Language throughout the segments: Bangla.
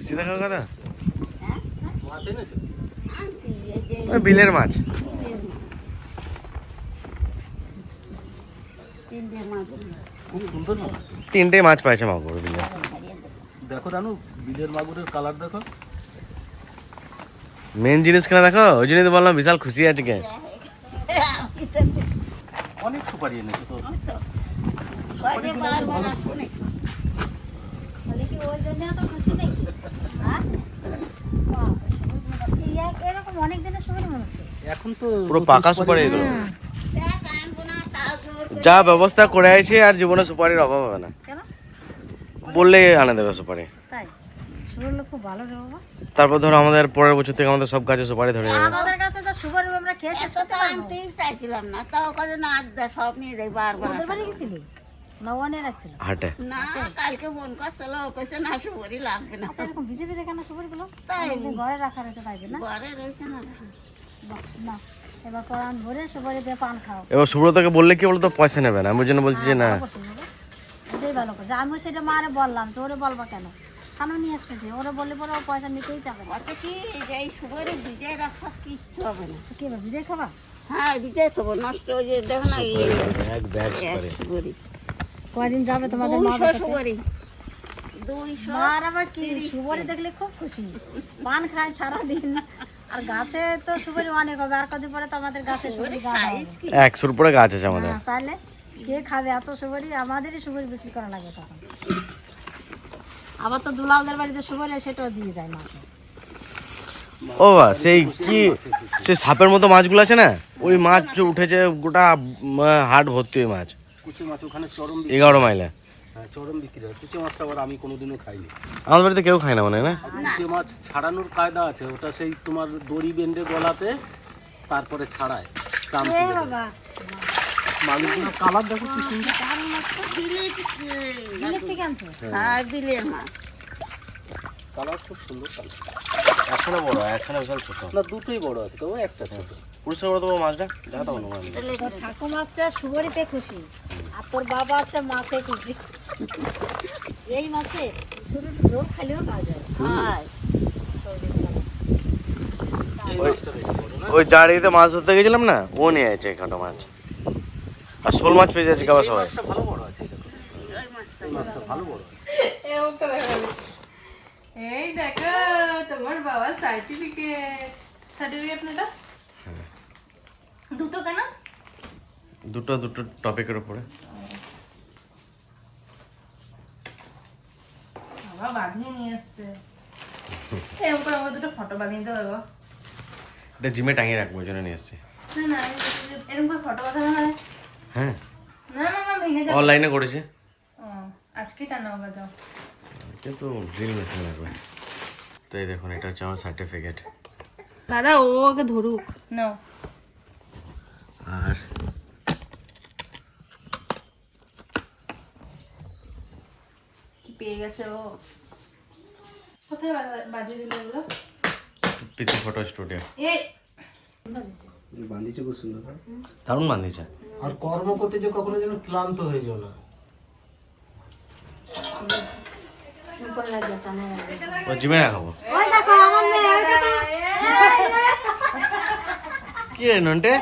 খুশি দেখা ওই বিলের মাছ। তিনটে মাছ সুন্দর তিনটে মাছ পাইছে মাগুর বিলে। দেখো রানু বিলের মাগুরের কালার দেখো। মেন জিনিস কিনা দেখো? ওই জন্যই তো বললাম বিশাল খুশি আছে আমি তো অনেক সুপারি এনেছো তো। কি ওই জন্য এত খুশি নাকি হ্যাঁ বাহ, এই এক- এরকম অনেক দিনের সময় মনে হচ্ছে এখন তো পুরো পাকা সুপারি এগুলো। যা ব্যবস্থা করে আছে আর জীবনে সুপারির অভাব হবে না। কেন? বললেই আনে দেবে সুপারি। তাই? সুরের লোক খুব ভালো রে বাবা। তারপর ধরো আমাদের পরের বছর থেকে আমাদের সব গাছে সুপারি ধরে যাবে। আমাদের কাছে যা সুগার আমরা খেয়ে শেষ করতে আনতেই চাইছিলাম না তাও কত না সব নিয়ে যাই বারবার ওদের গেছিলি? না ওয়ানে রাখছিল। হাটে। না কালকে ফোন করছিল কইছে না সুপারি লাগবে না। আচ্ছা এরকম ভিজে ভিজে কেন সুপারি গুলো তাই ঘরে রাখা রয়েছে তাই না ঘরে রয়েছে না। এবার সুব্রতকে বললে কি বলতো পয়সা নেবে না। আমি ওই জন্য বলছি যে না। করছিস বাবা। এটাই ভালো করছে আমি সেটা মারে বললাম তো ওরে বলবা কেন? সানু নিয়ে আসতেছি ওরে বললে পরে ও পয়সা নিতেই যাবে না। অত কি এই সুপারি ভিজে রাখা কিচ্ছু হবে না। কি ভিজে খাবা? হ্যাঁ ভিজে তো নষ্ট হয়ে যায় দেখো না এক ব্যাগ কয়দিন যাবে তোমাদের মা? দুইশো আবার কি? সুপারি দেখলে খুব খুশি। পান খায় সারাদিন। আর গাছে তো সুপারি অনেক হবে আর কদিন পরে তো আমাদের গাছে সুপারি গাছ হবে। সাইজ একশোর উপরে গাছ আছে আমাদের। হ্যাঁ, তাহলে কে খাবে এত সুপারি? আমাদেরই সুপারি বিক্রি করা লাগে তখন। আবার তো দুলালদের বাড়িতে সুপারি সেটাও দিয়ে যায় মাকে ও সেই কি সে সাপের মতো মাছগুলো আছে না? ওই মাছ উঠেছে গোটা হাট ভর্তি ওই মাছ। কুচি মাছ ওখানে চরম বিক্রি। এগারো মাইলে। চরম বিক্রি হয়। কুচি মাছটা আবার আমি কোনোদিনও খাইনি। আমাদের বাড়িতে কেউ খায় না মানে না? মাছ ছাড়ানোর কায়দা আছে ওটা সেই তোমার দড়ি বেঁধে গলাতে তারপরে ছাড়ায় কালার দেখো কি সুন্দর। হ্যাঁ। বিলের মাছ। কালার খুব সুন্দর কালার। একখানে বড় একখানে বিশাল ছোট। না দুটোই বড় আছে তবে একটা ছোট। পুরস্কার করে দেবো মাছটা? দেখা তো অনুমান ঠাকুমা খুশি আর তোর বাবা হচ্ছে মাছে খুশি। এই মাছে শুধু জোর খালিও খাওয়া যায়। হ্যাঁ ওই জাড়িতে মাছ ধরতে গেছিলাম না ও নিয়ে আছে মাছ। আর শোল মাছ পেয়ে যাচ্ছে এই সবাই। ভালো বড় আছে এই দেখো। এই মাছটা ভালো বড় আছে এই দেখো তোমার বাবার সার্টিফিকেট সার্টিফিকেট না দুটো কেন? দুটো দুটো টপিকের উপরে। বাবা বাঁধিয়ে নিয়ে এসছে। এরকম করে আমাকে দুটো ফটো বাঁধিয়ে দিতে হবে গো। এটা জিমে টাঙিয়ে রাখব ওই জন্য নিয়ে এসছি। না না এরকম করে ফটো বাঁধানো হয়? হ্যাঁ। না না না ভেঙে যাবে। অনলাইনে করেছে। ও আজকেই টানা হবে দাও কিন্তু ড্রিল মেশিন লাগবে। তো এই দেখুন এটা হচ্ছে আমার সার্টিফিকেট দাদা ও ওকে ধরুক। নাও আর পেয়ে গেছে ও। কোথায় বাজিয়ে দিল এগুলো? পিতি ফটো স্টুডিও এই। বাঁধিছে খুব সুন্দর দারুণ বান্ধিছে। আর কর্ম করতে যে কখনো যেন ক্লান্ত হয়ে যাও না। ও জিমে রাখাবো। কি রে নন্টে?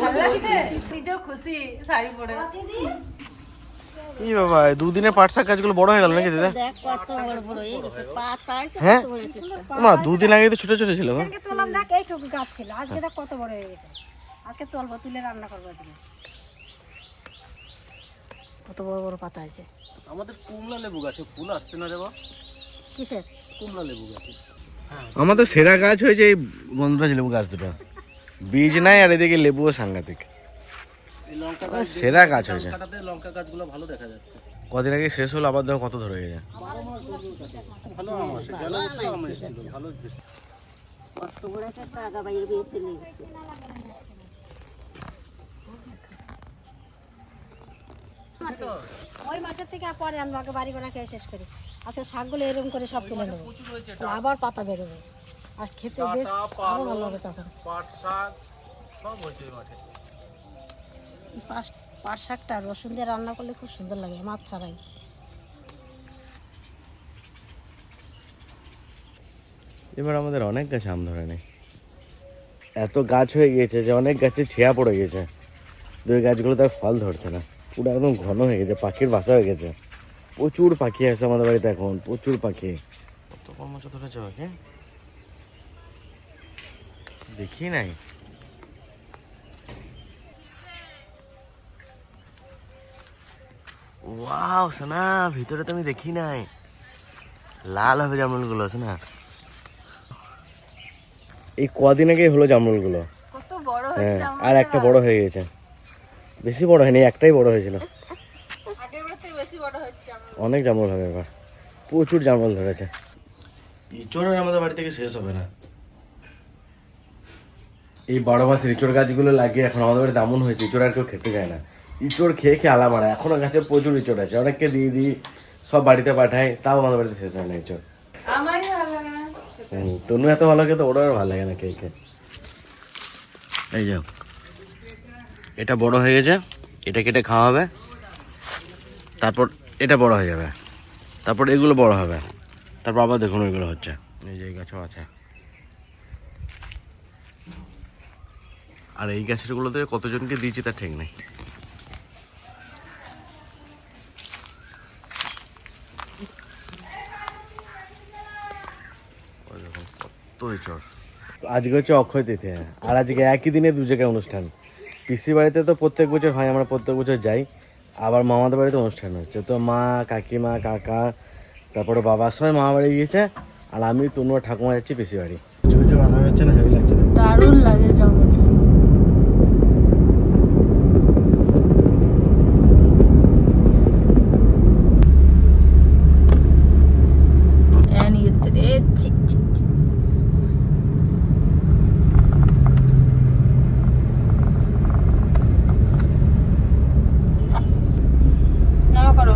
ভালো লাগছে? নিজেও খুশি শাড়ি পরে। কি বাবা দুদিনে পাট শাক গাছগুলো বড় হয়ে গেল নাকি দিদা? দেখ কত বড় বড় এই গেছে পাতা আছে হ্যাঁ? মা দুদিন আগে তো ছোট ছোট ছিল আজকে তোলাম দেখ এইটুকু গাছ ছিল। আজকে দেখ কত বড় হয়ে গেছে। আজকে তুলবো তুলে রান্না করব আজকে। কত বড় বড় পাতা আছে আমাদের কুমলা লেবু গাছে ফুল আসছে না রে বা কিসের? কুমলা লেবু গাছে। আমাদের সেরা গাছ হয়েছে এই গন্ধরাজ লেবু গাছ দুটো। বীজ নাই আর এদিকে লেবুও সাংঘাতিক। সেরা গাছ হয়েছে। লঙ্কা গাছগুলো ভালো দেখা যাচ্ছে। কদিন আগে শেষ হলো আবার দেখো কত ধরে গেছে। ওই মাঠের থেকে পরে আনব আগে বাড়ি গোনা খেয়ে শেষ করি। আজকে শাকগুলো এরকম করে সব তুলে নেব। আবার পাতা বেরোবে। আর খেতে বেশ ভালো হবে তখন। পাট শাক সব হয়েছে মাঠে। পাশ পাট শাকটা রসুন দিয়ে রান্না করলে খুব সুন্দর লাগে, মাছ ছাড়াই। এবার আমাদের অনেক গাছ আম ধরে নেই। এত গাছ হয়ে গিয়েছে যে অনেক গাছে ছেঁয়া পড়ে গেছে দুই গাছগুলো তার ফল ধরছে না। পুরো একদম ঘন হয়ে গেছে, পাখির বাসা হয়ে গেছে। প্রচুর পাখি আছে আমাদের বাড়িতে এখন, প্রচুর পাখি। কত কর্মচার ধরেছে পাখি দেখি নাই। ওয়াও সোনা ভিতরে তো আমি দেখি নাই। লাল হবে জামরুলগুলো আছে না এই কদিন আগেই হলো জামরুলগুলো। হ্যাঁ আর একটা বড় হয়ে গেছে। বেশি বড় হয়নি একটাই বড় হয়েছিল। অনেক জামরুল হবে এবার। প্রচুর জামরুল ধরেছে। ইঁচড় আমাদের বাড়ি থেকে শেষ হবে না। এই বড় মাছ ইঁচড় গাছগুলো লাগিয়ে এখন আমাদের বাড়িতে এমন হয়েছে ইঁচড় আর কেউ খেতে যায় না। ইঁচড় খেয়ে খেয়ে আলা মারা এখনও গাছে প্রচুর ইঁচড় আছে। অনেককে দিয়ে দিই সব বাড়িতে পাঠায় তাও আমাদের বাড়িতে শেষ হয় না ইঁচড়। তনু এত ভালো খেতে ওরা ভালো লাগে না খেয়ে খেয়ে। এই যাও এটা বড় হয়ে গেছে এটা কেটে খাওয়া হবে। তারপর এটা বড় হয়ে যাবে। তারপর এগুলো বড় হবে। তারপর আবার দেখুন ওইগুলো হচ্ছে। এই যে এই গাছও আছে। আর এই গাছেরগুলোতে কতজনকে দিয়েছি তার ঠিক নেই ওই দেখুন আজকে হচ্ছে অক্ষয় তিথি আর আজকে একই দিনে দু জায়গায় অনুষ্ঠান। পিসি বাড়িতে তো প্রত্যেক বছর হয় আমরা প্রত্যেক বছর যাই। আবার মামাদের বাড়িতে অনুষ্ঠান হচ্ছে। তো মা কাকিমা কাকা তারপরে বাবা সবাই মামা বাড়ি গিয়েছে। আর আমি তনু আর ঠাকুমা যাচ্ছি পিসি বাড়ি। কিছু কিছু বাধা যাচ্ছে না হেভি লাগছে। দারুণ লাগে জঙ্গলে নিয়ে যাচ্ছে রে ছি, ছি, ছি। নমো করো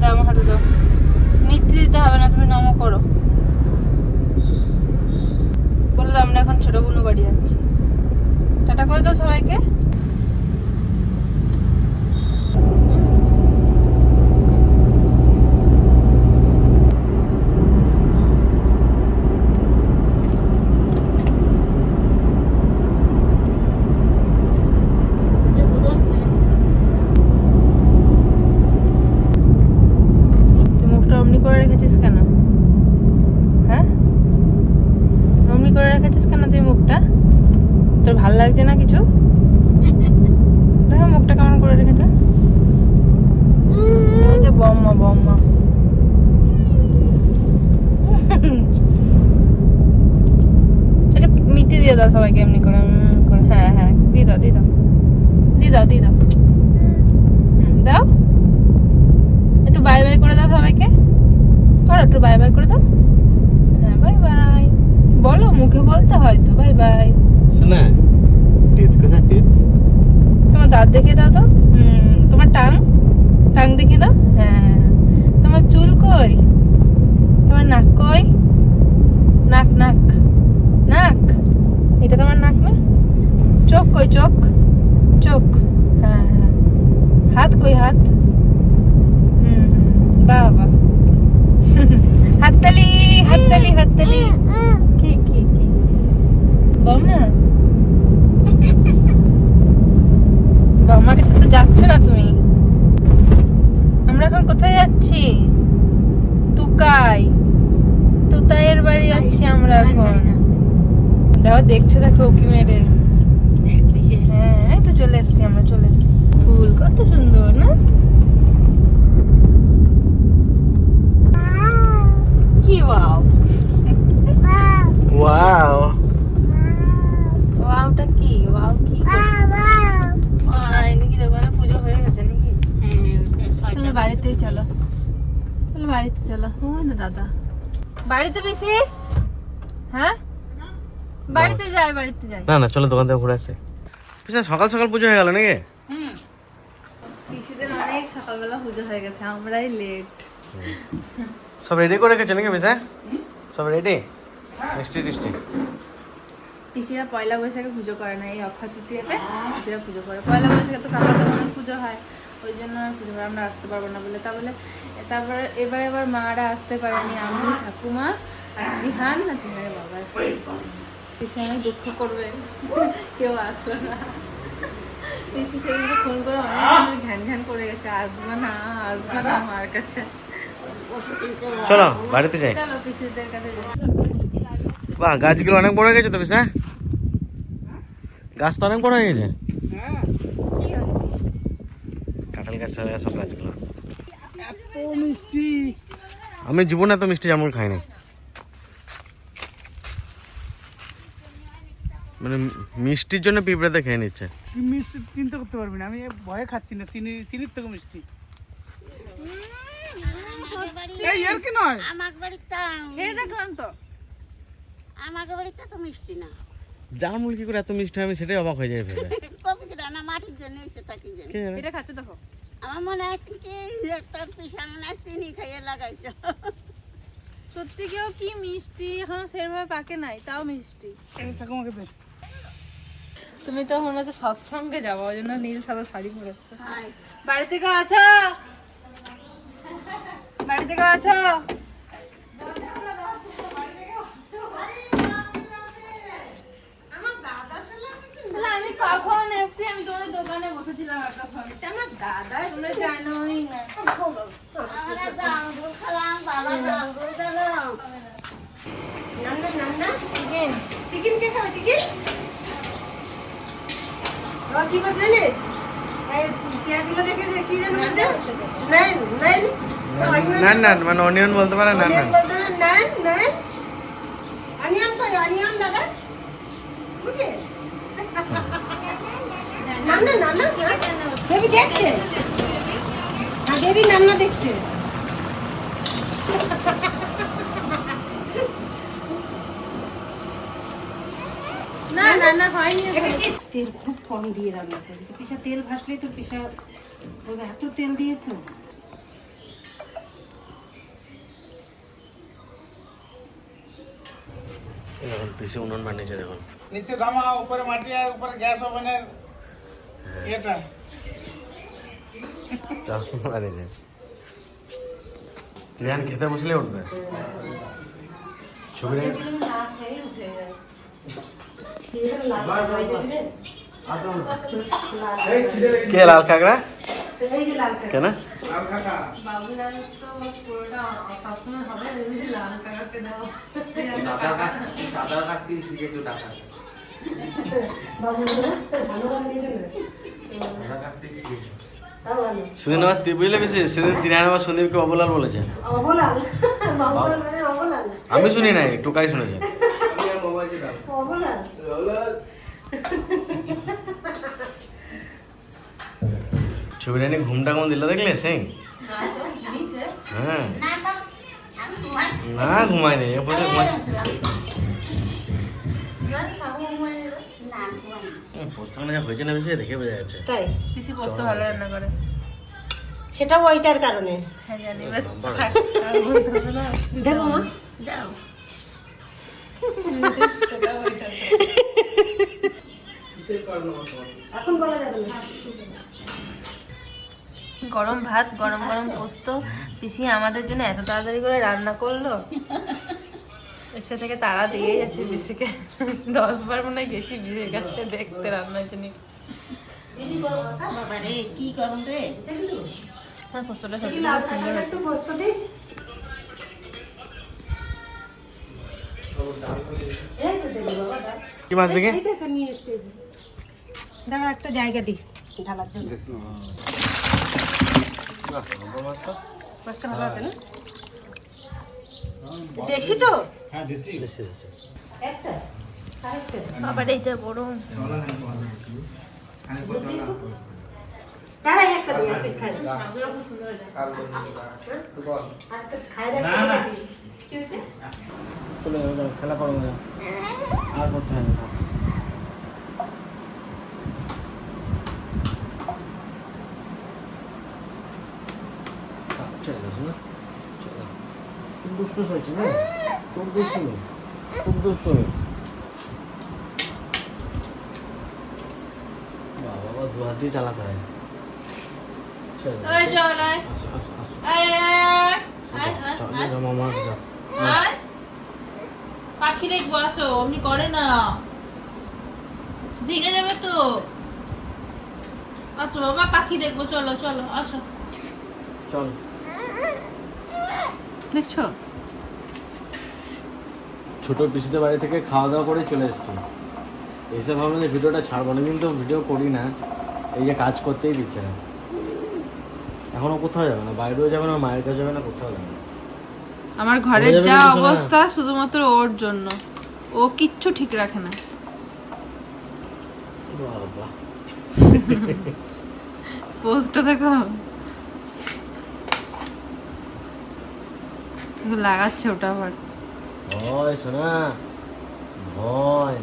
দাও আমার হাতে দাও মিথ্যে দিতে হবে না তুমি নমো করো বলে দাও আমরা এখন ছোট বোনু বাড়ি যাচ্ছি টাটা করে দাও সবাইকে যে বুড়ো হচ্ছে, তুই মুখটা অমনি করে রেখেছিস কেন হ্যাঁ অমনি করে রেখেছিস কেন তুই মুখটা তোর ভালো লাগছে না কিছু দেখো মুখটা কেমন করে রেখেছে ওই যে বম্মা বম্মা এটা মিটি দিয়ে দাও সবাইকে এমনি করে করে। হ্যাঁ হ্যাঁ দিয়ে দাও দিয়ে দাও। দিয়ে দাও দিয়ে দাও। দাও। একটু বাই বাই করে দাও সবাইকে। করো একটু বাই বাই করে দাও। হ্যাঁ বাই বাই বলো মুখে বলতে হয় তো বাই বাই শোনা টিত কোথায় টিত তোমার দাঁত দেখিয়ে দাও তো। হুম, তোমার টাং? টাং দেখিয়ে দাও। হ্যাঁ। তোমার চুল কই? তোমার নাক কই? নাক নাক। নাক। এটা তোমার নাক না? চোখ কই, চোখ? চোখ। হ্যাঁ হ্যাঁ। হাত কই, হাত? হুম বাবা। হাততালি হাততালি হাততালি। কি কি কি? বৌমা? বাবার কাছে তো যাচ্ছ না তুমি আমরা এখন কোথায় যাচ্ছি তুকাই তুতাইয়ের বাড়ি যাচ্ছি আমরা এখন দেখো দেখছে দেখো উকি মেরে দেখতেছে। হ্যাঁ এই তো চলে এসছি আমরা চলে এসছি ফুল কত সুন্দর না কি ওয়াও ওয়াও ওয়াওটা কি ওয়াও কি আয় নাকি দোকানে পুজো হয়ে গেছে নাকি হ্যাঁ, ছয়টা তাহলে বাড়িতেই চলো। তাহলে বাড়িতে চলো। ওই না দাদা। বাড়িতে বেশি? হ্যাঁ? বাড়িতে যাই বাড়িতে যাই না না চলো দোকান থেকে ঘুরে আসে। পিসা সকাল সকাল পুজো হয়ে গেল নাকি? হুম। পিসিদের অনেক সকালবেলা পুজো হয়ে গেছে আমরাই লেট সব রেডি করে রেখেছো নাকি পিসা সব রেডি মিষ্টি টিষ্টি? পিসিরা পয়লা বৈশাখে পুজো করে না এই অক্ষয় তৃতীয়াতে পিসিরা পুজো করে। পয়লা বৈশাখে তো কাকাতে অনেক পুজো হয়। ওই জন্য আর পুজো করে আমরা আসতে পারব না বলে। তা বলে তারপরে এবার এবার মারা আসতে পারেনি আমি ঠাকুমা জিহান না তোমার বাবা এসছে। পিসি অনেক দুঃখ করবে। কেউ আসলো না। পিসি সেদিনকে ফোন করে অনেক ঘ্যান ঘ্যান করে গেছে আসবা না আসবা না আমার কাছে। চলো বাড়িতে যাই। চলো পিসিদের কাছে বাহ গাছগুলো অনেক বড় হয়ে গেছে তো বেশ হ্যাঁ? গাছ তো অনেক বড় হয়ে গেছে। কাঁঠাল সব এত মিষ্টি। আমি জীবনে এত মিষ্টি জামুন খাইনি মানে মিষ্টির জন্য পিঁপড়েতে খেয়ে নিচ্ছে। মিষ্টি চিন্তা করতে পারবি না আমি ভয়ে খাচ্ছি না চিনি চিনির থেকে মিষ্টি। এই এর কি নয়? আমার বাড়িতে খেয়ে দেখলাম তো। আমাকে বাড়িতে তো মিষ্টি না। জামুন কি করে এত মিষ্টি আমি সেটাই অবাক হয়ে যাই কবি না মাটির জন্য এসে থাকি জানি কে জানে? এটা খাচ্ছে দেখো। আমার মনে হয় কি একটা পিছনে না চিনি খাইয়ে লাগাইছ? সত্যি কেউ কি মিষ্টি? এখনও সেরভাবে পাকে নাই তাও মিষ্টি। তুমি তো মনে হচ্ছে সৎসঙ্গে যাব ওই জন্য নীল সাদা শাড়ি পরেছো বাড়ি থেকে আছো? বাড়ি থেকে আছো? আমি তোমাদের দোকানে বসেছিলাম আমার দাদা তোমরা জানোই না। আমরা খেলাম বাবা নান্না চিকেন। চিকেন কে খাবে চিকেন? কি জানিস? পেঁয়াজগুলো দেখে যে কি যেন বলছে? নাইন নাইন মানে অনিয়ন বলতে পারে না না নাইন নাইন অনিয়ন কই? অনিয়ন দাদা? বুঝে নান্না নান্না দেবী দেখছে? হ্যাঁ দেবী নান্না দেখছে। না না না হয়নি তেল খুব কম দিয়ে রান্না করেছি। পিসা তেল ভাসলেই তো পিসা বলবে এত তেল দিয়েছ? দেখুন পিসে উনুন বানিয়েছে দেখুন। নিচে ধামা উপরে মাটি আর উপরে গ্যাস ওভেনের এটা চাউল বানিয়েছে রিয়ান খেতে বসলে উঠবে ছবি রে- কে লাল কাঁকড়া কেন বাবুলাল তো পুরোটা সবসময় হবে তুই বুঝলে বেশি? সেদিন তিনান আবার সন্দীপকে অবলাল বলেছে। মানে অবলাল আমি শুনি নাই টুকাই শুনেছে। অবলাল। ছবিটা নিয়ে ঘুমটা কেমন দিল দেখলে সেই হ্যাঁ। না তো আমি ঘুমাই না এ বসে ঘুমাচ্ছে। পোস্তাখানে যা হয়েছে না বেশি দেখে বোঝা যাচ্ছে। তাই? পিসি পোস্ত ভালো রান্না করে। সেটাও ওইটার কারণে। হ্যাঁ। দেবো মা। যাও এখন বলা যাবে না। গরম ভাত গরম গরম পোস্ত। পিসি আমাদের জন্য এত তাড়াতাড়ি করে রান্না করল। এসে থেকে তারা দিয়ে যাচ্ছে দশ বার মনে হয় গেছি বিয়ের কাছে দেখতে রান্নার জন্য। বাবা কি রে। পোস্তটা সত্যি সুন্দর একটু পোস্ত। কি মাছ দেখে? দাঁড়া একটা জায়গা দিই ঢালার জন্য। মাছটা ভালো আছে না? দেশি তো? হ্যাঁ দেশি। দেশি দেশি। একটা? খেলা করো আর করতে হয় না চলে গেছে না চলে খুব দুষ্ট হয়েছে না খুব দুষ্টুমি খুব দুষ্টুমি বাবা বাবা দু হাত দিয়ে চালাতে হয়। পাখি দেখব আসো। অমনি করে না। ভেঙে যাবে তো। আসো বাবা পাখি দেখব। চলো চলো আসো। চল। দেখছ? ছোট পিসিদের বাড়ি থেকে খাওয়া দাওয়া করে চলে এসেছি। এসে ভাবলাম যে ভিডিওটা ছাড়বো না কিন্তু ভিডিও করি না এই যে কাজ করতেই দিচ্ছে না। এখনও কোথাও যাবে না বাইরেও যাবে না মায়ের কাছে যাবে না কোথাও যাবে না। আমার ঘরের যা অবস্থা শুধুমাত্র ওর জন্য। ও কিচ্ছু ঠিক রাখে না। পোস্টটা দেখো। লাগাচ্ছে ওটা আবার। ভয় শোনা ভয়